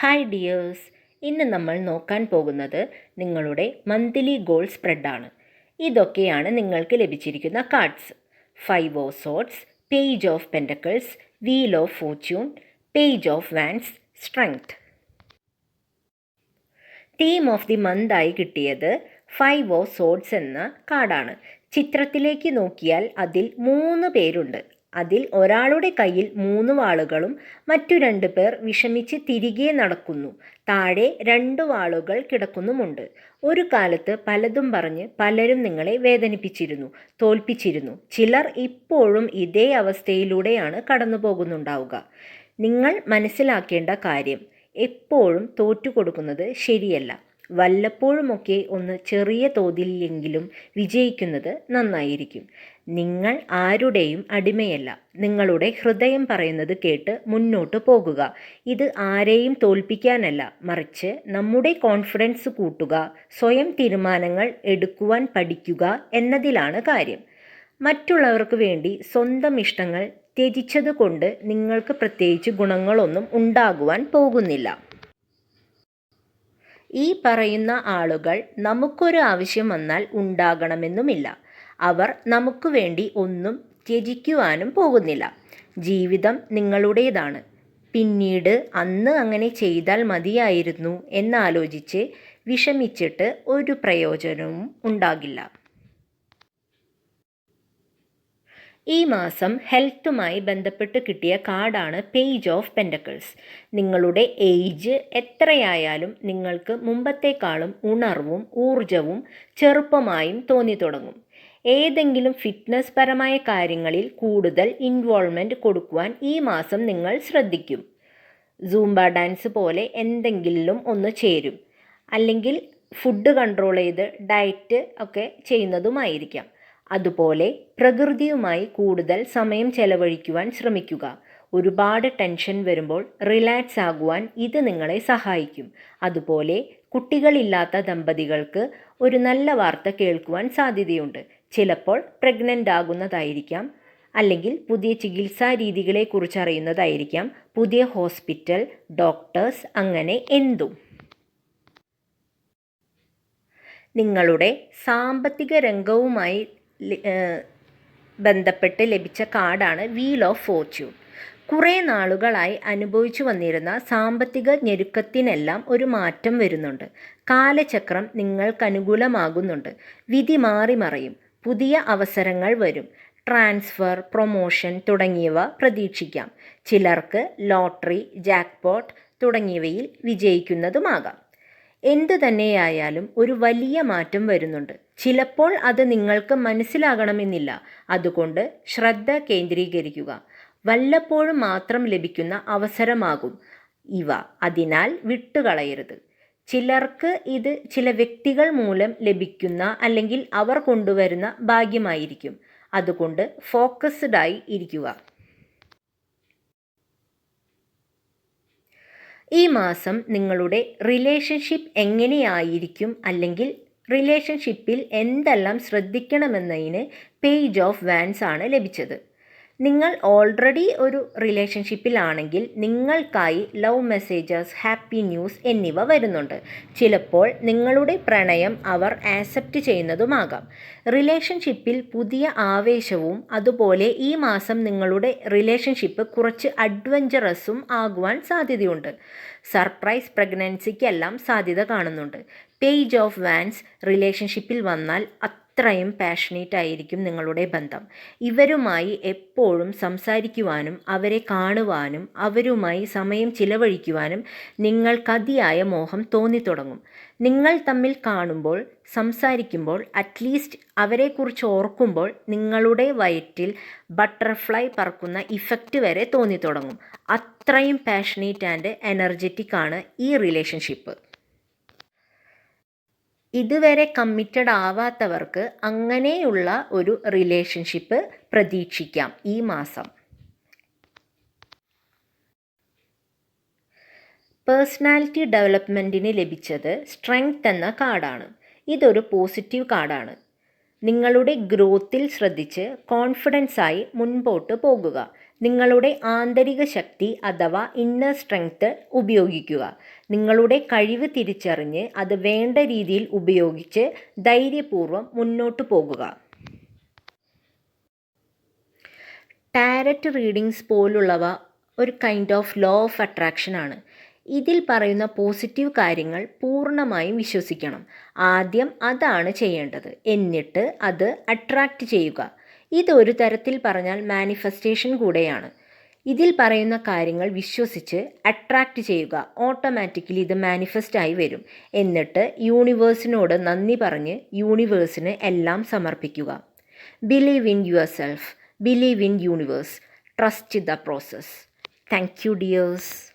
Hi dears ഇന്ന് നമ്മൾ നോക്കാൻ പോകുന്നത് നിങ്ങളുടെ മന്ത്ലി ഗോൾ സ്പ്രെഡാണ് ഇതൊക്കെയാണ് നിങ്ങൾക്ക് ലഭിച്ചിരിക്കുന്ന cards five of swords page of pentacles wheel of fortune page of wands strength theme of the month ആയി കിട്ടിയത് ഫൈവ് ഓഫ് സോഡ്സ് എന്ന കാർഡാണ് ചിത്രത്തിലേക്ക് നോക്കിയാൽ അതിൽ മൂന്ന് പേരുണ്ട്. അതിൽ ഒരാളുടെ കയ്യിൽ മൂന്ന് വാളുകളും മറ്റു രണ്ട് പേർ വിഷമിച്ച് തിരികെ നടക്കുന്നു. താഴെ രണ്ട് വാളുകൾ കിടക്കുന്നുമുണ്ട്. ഒരു കാലത്ത് പലതും പറഞ്ഞ് പലരും നിങ്ങളെ വേദനിപ്പിച്ചിരുന്നു തോൽപ്പിച്ചിരുന്നു. ചിലർ ഇപ്പോഴും ഇതേ അവസ്ഥയിലൂടെയാണ് കടന്നു പോകുന്നുണ്ടാവുക നിങ്ങൾ മനസ്സിലാക്കേണ്ട കാര്യം എപ്പോഴും തോറ്റുകൊടുക്കുന്നത് ശരിയല്ല. വല്ലപ്പോഴുമൊക്കെ ഒന്ന് ചെറിയ തോതിലെങ്കിലും വിജയിക്കുന്നത് നന്നായിരിക്കും. നിങ്ങൾ ആരുടെയും അടിമയല്ല. നിങ്ങളുടെ ഹൃദയം പറയുന്നത് കേട്ട് മുന്നോട്ട് പോകുക. ഇത് ആരെയും തോൽപ്പിക്കാനല്ല. മറിച്ച് നമ്മുടെ കോൺഫിഡൻസ് കൂട്ടുക സ്വയം തീരുമാനങ്ങൾ എടുക്കുവാൻ പഠിക്കുക എന്നതിലാണ് കാര്യം. മറ്റുള്ളവർക്ക് വേണ്ടി സ്വന്തം ഇഷ്ടങ്ങൾ ത്യജിച്ചതുകൊണ്ട് നിങ്ങൾക്ക് പ്രത്യേകിച്ച് ഗുണങ്ങളൊന്നും ഉണ്ടാകുവാൻ പോകുന്നില്ല. ഈ പറയുന്ന ആളുകൾ നമുക്കൊരു ആവശ്യം വന്നാൽ ഉണ്ടാകണമെന്നുമില്ല. അവർ നമുക്ക് വേണ്ടി ഒന്നും ത്യജിക്കുവാനും പോകുന്നില്ല. ജീവിതം നിങ്ങളുടേതാണ്. പിന്നീട് അന്ന് അങ്ങനെ ചെയ്താൽ മതിയായിരുന്നു എന്നാലോചിച്ച് വിഷമിച്ചിട്ട് ഒരു പ്രയോജനവും ഉണ്ടാകില്ല. ഈ മാസം ഹെൽത്തുമായി ബന്ധപ്പെട്ട് കിട്ടിയ കാർഡാണ് പേജ് ഓഫ് പെന്റക്കിൾസ് നിങ്ങളുടെ ഏജ് എത്രയായാലും നിങ്ങൾക്ക് മുമ്പത്തേക്കാളും ഉണർവും ഊർജവും ചെറുപ്പമായും തോന്നി തുടങ്ങും. ഏതെങ്കിലും ഫിറ്റ്നസ് പരമായ കാര്യങ്ങളിൽ കൂടുതൽ ഇൻവോൾവ്മെന്റ് കൊടുക്കുവാൻ ഈ മാസം നിങ്ങൾ ശ്രദ്ധിക്കും. സൂംബ ഡാൻസ് പോലെ എന്തെങ്കിലും ഒന്ന് ചേരും. അല്ലെങ്കിൽ ഫുഡ് കൺട്രോൾ ചെയ്ത് ഡയറ്റ് ഒക്കെ ചെയ്യുന്നതുമായിരിക്കാം. അതുപോലെ പ്രകൃതിയുമായി കൂടുതൽ സമയം ചെലവഴിക്കുവാൻ ശ്രമിക്കുക. ഒരുപാട് ടെൻഷൻ വരുമ്പോൾ റിലാക്സ് ആകുവാൻ ഇത് നിങ്ങളെ സഹായിക്കും. അതുപോലെ കുട്ടികളില്ലാത്ത ദമ്പതികൾക്ക് ഒരു നല്ല വാർത്ത കേൾക്കുവാൻ സാധ്യതയുണ്ട്. ചിലപ്പോൾ പ്രഗ്നന്റ് ആകുന്നതായിരിക്കാം അല്ലെങ്കിൽ പുതിയ ചികിത്സാ രീതികളെക്കുറിച്ച് അറിയുന്നതായിരിക്കാം പുതിയ ഹോസ്പിറ്റൽ ഡോക്ടേഴ്സ് അങ്ങനെ എന്തും. നിങ്ങളുടെ സാമ്പത്തിക രംഗവുമായി ബന്ധപ്പെട്ട് ലഭിച്ച കാർഡാണ് വീൽ ഓഫ് ഫോർച്യൂൺ കുറേ നാളുകളായി അനുഭവിച്ചു വന്നിരുന്ന സാമ്പത്തിക ഞെരുക്കത്തിനെല്ലാം ഒരു മാറ്റം വരുന്നുണ്ട്. കാലചക്രം നിങ്ങൾക്ക് അനുകൂലമാകുന്നുണ്ട്. വിധി മാറി മറയും. പുതിയ അവസരങ്ങൾ വരും. ട്രാൻസ്ഫർ പ്രൊമോഷൻ തുടങ്ങിയവ പ്രതീക്ഷിക്കാം. ചിലർക്ക് ലോട്ടറി ജാക്ക്പോട്ട് തുടങ്ങിയവയിൽ വിജയിക്കുന്നതുമാകാം. എന്തു തന്നെയായാലും ഒരു വലിയ മാറ്റം വരുന്നുണ്ട്. ചിലപ്പോൾ അത് നിങ്ങൾക്ക് മനസ്സിലാകണമെന്നില്ല. അതുകൊണ്ട് ശ്രദ്ധ കേന്ദ്രീകരിക്കുക. വല്ലപ്പോഴും മാത്രം ലഭിക്കുന്ന അവസരമാകും ഇവ. അതിനാൽ വിട്ടുകളയരുത്. ചിലർക്ക് ഇത് ചില വ്യക്തികൾ മൂലം ലഭിക്കുന്ന അല്ലെങ്കിൽ അവർ കൊണ്ടുവരുന്ന ഭാഗ്യമായിരിക്കും. അതുകൊണ്ട് ഫോക്കസ്ഡായി ഇരിക്കുക. ഈ മാസം നിങ്ങളുടെ റിലേഷൻഷിപ്പ് എങ്ങനെയായിരിക്കും? അല്ലെങ്കിൽ റിലേഷൻഷിപ്പിൽ എന്തെല്ലാം ശ്രദ്ധിക്കണമെന്നതിന് പേജ് ഓഫ് വാൻസ് ആണ് ലഭിച്ചത്. നിങ്ങൾ ഓൾറെഡി ഒരു റിലേഷൻഷിപ്പിലാണെങ്കിൽ നിങ്ങൾക്കായി ലവ് മെസ്സേജസ് ഹാപ്പി ന്യൂസ് എന്നിവ വരുന്നുണ്ട്. ചിലപ്പോൾ നിങ്ങളുടെ പ്രണയം അവർ ആക്സെപ്റ്റ് ചെയ്യുന്നതുമാകാം. റിലേഷൻഷിപ്പിൽ പുതിയ ആവേശവും അതുപോലെ ഈ മാസം നിങ്ങളുടെ റിലേഷൻഷിപ്പ് കുറച്ച് അഡ്വഞ്ചറസും ആകുവാൻ സാധ്യതയുണ്ട്. സർപ്രൈസ് പ്രഗ്നൻസിക്കെല്ലാം സാധ്യത കാണുന്നുണ്ട്. പേജ് ഓഫ് വാൻസ് റിലേഷൻഷിപ്പിൽ വന്നാൽ അത്രയും പാഷനേറ്റ് ആയിരിക്കും നിങ്ങളുടെ ബന്ധം. ഇവരുമായി എപ്പോഴും സംസാരിക്കുവാനും അവരെ കാണുവാനും അവരുമായി സമയം ചിലവഴിക്കുവാനും നിങ്ങൾക്കതിയായ മോഹം തോന്നിത്തുടങ്ങും. നിങ്ങൾ തമ്മിൽ കാണുമ്പോൾ സംസാരിക്കുമ്പോൾ അറ്റ്ലീസ്റ്റ് അവരെക്കുറിച്ച് ഓർക്കുമ്പോൾ നിങ്ങളുടെ വയറ്റിൽ ബട്ടർഫ്ലൈ പറക്കുന്ന ഇഫക്റ്റ് വരെ തോന്നിത്തുടങ്ങും. അത്രയും പാഷനേറ്റ് ആൻഡ് എനർജറ്റിക് ആണ് ഈ റിലേഷൻഷിപ്പ് ഇതുവരെ കമ്മിറ്റഡ് ആവാത്തവർക്ക് അങ്ങനെയുള്ള ഒരു റിലേഷൻഷിപ്പ് പ്രതീക്ഷിക്കാം ഈ മാസം. പേഴ്സണാലിറ്റി ഡെവലപ്മെന്റിന് ലഭിച്ചത് സ്ട്രെങ്ത് എന്ന കാർഡാണ്. ഇതൊരു പോസിറ്റീവ് കാർഡാണ്. നിങ്ങളുടെ ഗ്രോത്തിൽ ശ്രദ്ധിച്ച് കോൺഫിഡൻസായി മുൻപോട്ട് പോകുക. നിങ്ങളുടെ ആന്തരിക ശക്തി അഥവാ ഇന്നർ സ്ട്രെങ്ത് ഉപയോഗിക്കുക. നിങ്ങളുടെ കഴിവ് തിരിച്ചറിഞ്ഞ് അത് വേണ്ട രീതിയിൽ ഉപയോഗിച്ച് ധൈര്യപൂർവം മുന്നോട്ട് പോകുക. ടാരറ്റ് റീഡിങ്സ് പോലുള്ളവ ഒരു kind of law of attraction ആണ്. ഇതിൽ പറയുന്ന പോസിറ്റീവ് കാര്യങ്ങൾ പൂർണമായും വിശ്വസിക്കണം. ആദ്യം അതാണ് ചെയ്യേണ്ടത്. എന്നിട്ട് അത് അട്രാക്റ്റ് ചെയ്യുക. ഇതൊരു തരത്തിൽ പറഞ്ഞാൽ മാനിഫെസ്റ്റേഷൻ കൂടെയാണ്. ഇതിൽ പറയുന്ന കാര്യങ്ങൾ വിശ്വസിച്ച് അട്രാക്റ്റ് ചെയ്യുക. ഓട്ടോമാറ്റിക്കലി ഇത് മാനിഫെസ്റ്റ് ആയി വരും. എന്നിട്ട് യൂണിവേഴ്സിനോട് നന്ദി പറഞ്ഞ് യൂണിവേഴ്സിന് എല്ലാം സമർപ്പിക്കുക. Believe in yourself believe in universe trust the process thank you dears